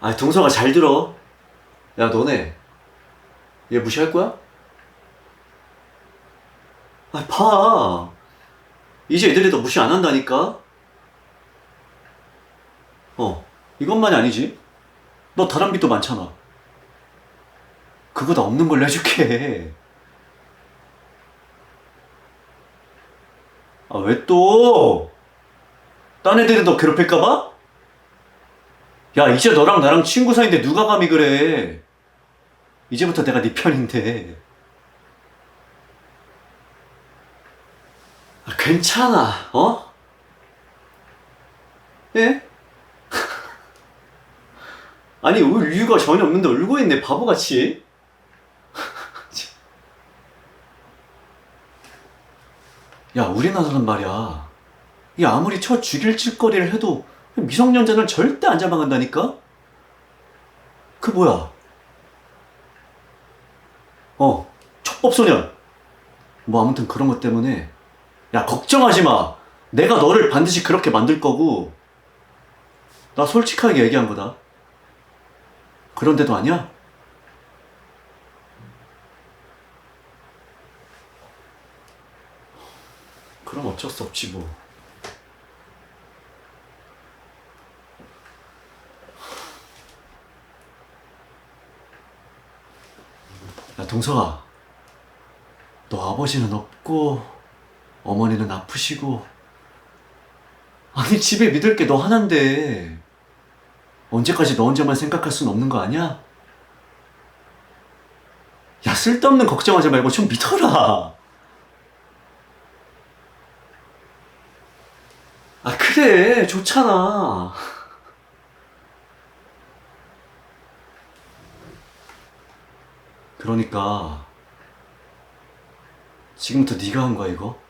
아, 동서가 잘 들어. 야, 너네. 얘 무시할 거야? 아, 봐. 이제 애들이 더 무시 안 한다니까? 어, 이것만이 아니지. 너 다른 빚도 많잖아. 그거 다 없는 걸로 해줄게. 아, 왜 또? 딴 애들이 너 괴롭힐까봐? 야, 이제 너랑 나랑 친구 사이인데 누가 감히 그래. 이제부터 내가 네 편인데. 아, 괜찮아, 어? 예? 아니, 울 이유가 전혀 없는데 울고 있네, 바보같이. 야, 우리나라는 말이야. 이 아무리 쳐 죽일 짓거리를 해도 미성년자는 절대 안 잡아간다니까? 그 뭐야? 어, 촉법소년. 뭐 아무튼 그런 것 때문에 야 걱정하지 마. 내가 너를 반드시 그렇게 만들 거고 나 솔직하게 얘기한 거다. 그런데도 아니야? 그럼 어쩔 수 없지 뭐. 야, 동서아. 너 아버지는 없고, 어머니는 아프시고. 아니, 집에 믿을 게 너 하나인데. 언제까지 너 혼자만 생각할 순 없는 거 아니야? 야, 쓸데없는 걱정하지 말고 좀 믿어라. 아, 그래. 좋잖아. 그러니까 지금부터 네가 한 거야 이거? 어?